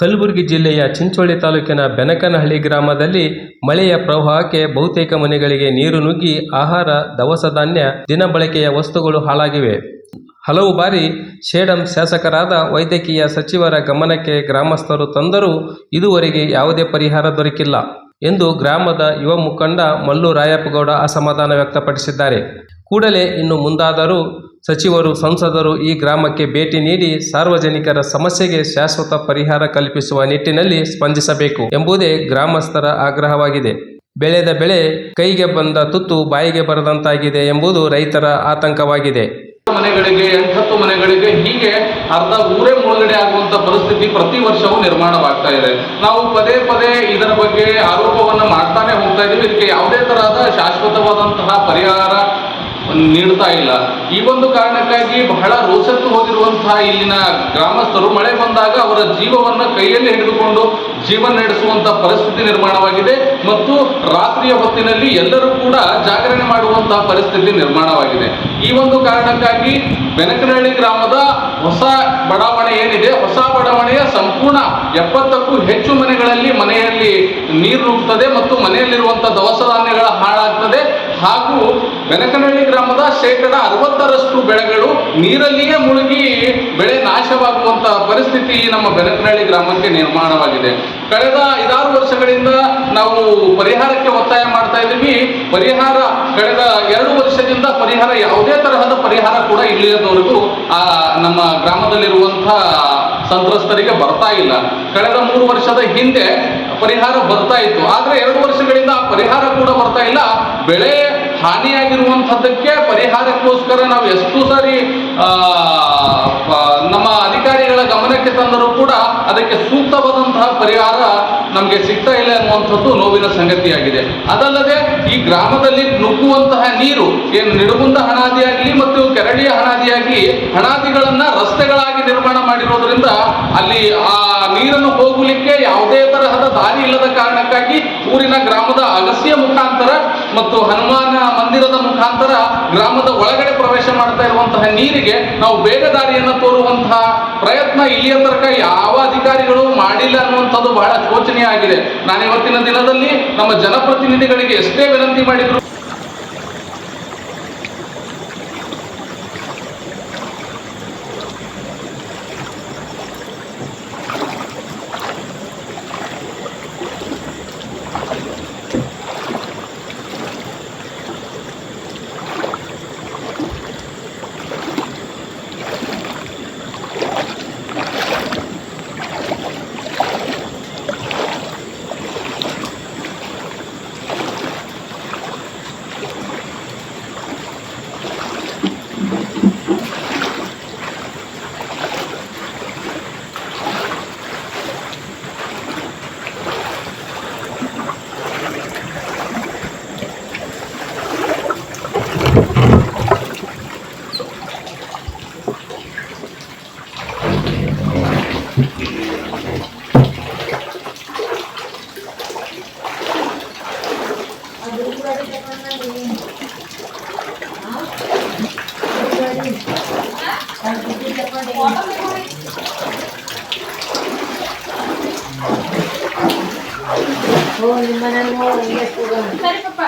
ಕಲಬುರಗಿ ಜಿಲ್ಲೆಯ ಚಿಂಚೋಳಿ ತಾಲೂಕಿನ ಬೆನಕನಹಳ್ಳಿ ಗ್ರಾಮದಲ್ಲಿ ಮಳೆಯ ಪ್ರವಾಹಕ್ಕೆ ಬಹುತೇಕ ಮನೆಗಳಿಗೆ ನೀರು ನುಗ್ಗಿ ಆಹಾರ, ದವಸ ಧಾನ್ಯ ದಿನಬಳಕೆಯ ವಸ್ತುಗಳು ಹಾಳಾಗಿವೆ. ಹಲವು ಬಾರಿ ಶೇಡಂ ಶಾಸಕರಾದ ವೈದ್ಯಕೀಯ ಸಚಿವರ ಗಮನಕ್ಕೆ ಗ್ರಾಮಸ್ಥರು ತಂದರೂ ಇದುವರೆಗೆ ಯಾವುದೇ ಪರಿಹಾರ ದೊರಕಿಲ್ಲ ಎಂದು ಗ್ರಾಮದ ಯುವ ಮುಖಂಡ ಮಲ್ಲು ರಾಯಪ್ಪಗೌಡ ಅಸಮಾಧಾನ ವ್ಯಕ್ತಪಡಿಸಿದ್ದಾರೆ. ಕೂಡಲೇ ಇನ್ನು ಮುಂದಾದರೂ ಸಚಿವರು, ಸಂಸದರು ಈ ಗ್ರಾಮಕ್ಕೆ ಭೇಟಿ ನೀಡಿ ಸಾರ್ವಜನಿಕರ ಸಮಸ್ಯೆಗೆ ಶಾಶ್ವತ ಪರಿಹಾರ ಕಲ್ಪಿಸುವ ನಿಟ್ಟಿನಲ್ಲಿ ಸ್ಪಂದಿಸಬೇಕು ಎಂಬುದೇ ಗ್ರಾಮಸ್ಥರ ಆಗ್ರಹವಾಗಿದೆ. ಬೆಳೆದ ಬೆಳೆ ಕೈಗೆ ಬಂದ ತುತ್ತು ಬಾಯಿಗೆ ಬರದಂತಾಗಿದೆ ಎಂಬುದು ರೈತರ ಆತಂಕವಾಗಿದೆ. ಮನೆಗಳಿಗೆ, ಎಂಟತ್ತು ಮನೆಗಳಿಗೆ ಹೀಗೆ ಅರ್ಧ ಊರೇ ಮುಳುಗಡೆ ಆಗುವಂತ ಪರಿಸ್ಥಿತಿ ಪ್ರತಿ ವರ್ಷವೂ ನಿರ್ಮಾಣವಾಗ್ತಾ ಇದೆ. ನಾವು ಪದೇ ಪದೇ ಇದರ ಬಗ್ಗೆ ಆರೋಪವನ್ನು ಮಾಡ್ತಾನೆ ಹೋಗ್ತಾ ಇದೀವಿ ಇದಕ್ಕೆ ಯಾವುದೇ ತರಹದ ಶಾಶ್ವತವಾದಂತಹ ಪರಿಹಾರ ನೀಡ್ತಾ ಇಲ್ಲ. ಈ ಒಂದು ಕಾರಣಕ್ಕಾಗಿ ಬಹಳ ರೋಸತ್ತು ಹೋಗಿರುವಂತಹ ಇಲ್ಲಿನ ಗ್ರಾಮಸ್ಥರು ಮಳೆ ಬಂದಾಗ ಅವರ ಜೀವವನ್ನು ಕೈಯಲ್ಲಿ ಹಿಡಿದುಕೊಂಡು ಜೀವನ ನಡೆಸುವಂತ ಪರಿಸ್ಥಿತಿ ನಿರ್ಮಾಣವಾಗಿದೆ ಮತ್ತು ರಾತ್ರಿಯ ಹೊತ್ತಿನಲ್ಲಿ ಎಲ್ಲರೂ ಕೂಡ ಜಾಗರಣೆ ಮಾಡುವಂತಹ ಪರಿಸ್ಥಿತಿ ನಿರ್ಮಾಣವಾಗಿದೆ. ಈ ಒಂದು ಕಾರಣಕ್ಕಾಗಿ ಬೆನಕನಹಳ್ಳಿ ಗ್ರಾಮದ ಹೊಸ ಬಡಾವಣೆ ಏನಿದೆ, ಹೊಸ ಬಡಾವಣೆಯ ಸಂಪೂರ್ಣ ಎಪ್ಪತ್ತಕ್ಕೂ ಹೆಚ್ಚು ಮನೆಗಳಲ್ಲಿ ಮನೆಯಲ್ಲಿ ನೀರು ನುಗ್ಗುತ್ತದೆ ಮತ್ತು ಮನೆಯಲ್ಲಿರುವಂತಹ ದವಸ ಧಾನ್ಯಗಳ ಹಾಳಾಗ್ತದೆ. ಹಾಗೂ ಬೆನಕನಹಳ್ಳಿ ಗ್ರಾಮದ ಶೇಕಡ ಅರವತ್ತರಷ್ಟು ಬೆಳೆಗಳು ನೀರಲ್ಲಿಯೇ ಮುಳುಗಿ ಬೆಳೆ ನಾಶವಾಗುವಂತಹ ಪರಿಸ್ಥಿತಿ ನಮ್ಮ ಬೆನಕನಹಳ್ಳಿ ಗ್ರಾಮಕ್ಕೆ ನಿರ್ಮಾಣವಾಗಿದೆ. ಕಳೆದ ಐದಾರು ವರ್ಷಗಳಿಂದ ನಾವು ಪರಿಹಾರಕ್ಕೆ ಒತ್ತಾಯ ಮಾಡ್ತಾ ಇದ್ದೀವಿ. ಪರಿಹಾರ ಕಳೆದ ಎರಡು ವರ್ಷದಿಂದ ಪರಿಹಾರ ಯಾವುದೇ ತರಹದ ಪರಿಹಾರ ಕೂಡ ಇಲ್ಲಿಯದವರೆಗೂ ಆ, ನಮ್ಮ ಗ್ರಾಮದಲ್ಲಿರುವಂತಹ ಸಂತ್ರಸ್ತರಿಗೆ ಬರ್ತಾ ಇಲ್ಲ. ಕಳೆದ ಮೂರು ವರ್ಷದ ಹಿಂದೆ ಪರಿಹಾರ ಬರ್ತಾ ಇತ್ತು. ಆದ್ರೆ ಎರಡು ವರ್ಷಗಳಿಂದ ಆ ಪರಿಹಾರ ಬೆಳೆ ಹಾನಿಯಾಗಿರುವಂಥದ್ದಕ್ಕೆ ಪರಿಹಾರಕ್ಕೋಸ್ಕರ ನಾವು ಎಷ್ಟು ಸಾರಿ ನಮ್ಮ ಅಧಿಕಾರಿಗಳ ಗಮನಕ್ಕೆ ತಂದರೂ ಕೂಡ ಅದಕ್ಕೆ ಸೂಕ್ತವಾದಂತಹ ಪರಿಹಾರ ನಮಗೆ ಸಿಗ್ತಾ ಇಲ್ಲ ಅನ್ನುವಂಥದ್ದು ನೋವಿನ ಸಂಗತಿಯಾಗಿದೆ. ಅದಲ್ಲದೆ ಈ ಗ್ರಾಮದಲ್ಲಿ ನುಗ್ಗುವಂತಹ ನೀರು, ಏನು ನಿಡುಗುಂದ ಹಣಾದಿಯಾಗಲಿ ಮತ್ತು ಕೆರಳಿಯ ಹಣಾದಿಯಾಗಿ ಹಣಾದಿಗಳನ್ನ ನಿರ್ಮಾಣ ಮಾಡಿರೋದ್ರಿಂದ ಅಲ್ಲಿ ಆ ನೀರನ್ನು ಹೋಗಲಿಕ್ಕೆ ಯಾವುದೇ ತರಹದ ದಾರಿ ಇಲ್ಲದ ಕಾರಣಕ್ಕಾಗಿ ಊರಿನ ಗ್ರಾಮದ ಅಗಸ್ಯ ಮುಖಾಂತರ ಮತ್ತು ಹನುಮಾನ ಮಂದಿರದ ಮುಖಾಂತರ ಗ್ರಾಮದ ಒಳಗಡೆ ಪ್ರವೇಶ ಮಾಡ್ತಾ ಇರುವಂತಹ ನೀರಿಗೆ ನಾವು ಬೇಗ ದಾರಿಯನ್ನು ತೋರುವಂತಹ ಪ್ರಯತ್ನ ಇಲ್ಲಿಯ ತನಕ ಯಾವ ಅಧಿಕಾರಿಗಳು ಮಾಡಿಲ್ಲ ಅನ್ನುವಂಥದ್ದು ಬಹಳ ಶೋಚನೀಯ ಆಗಿದೆ. ನಾನು ಇವತ್ತಿನ ದಿನದಲ್ಲಿ ನಮ್ಮ ಜನಪ್ರತಿನಿಧಿಗಳಿಗೆ ಎಷ್ಟೇ ವಿನಂತಿ ಮಾಡಿದ್ರು ಓ ನಿಮ್ಮ ಮನೇಲಿ ಹಿಂಗೆ ಸರಿ ಪಪ್ಪ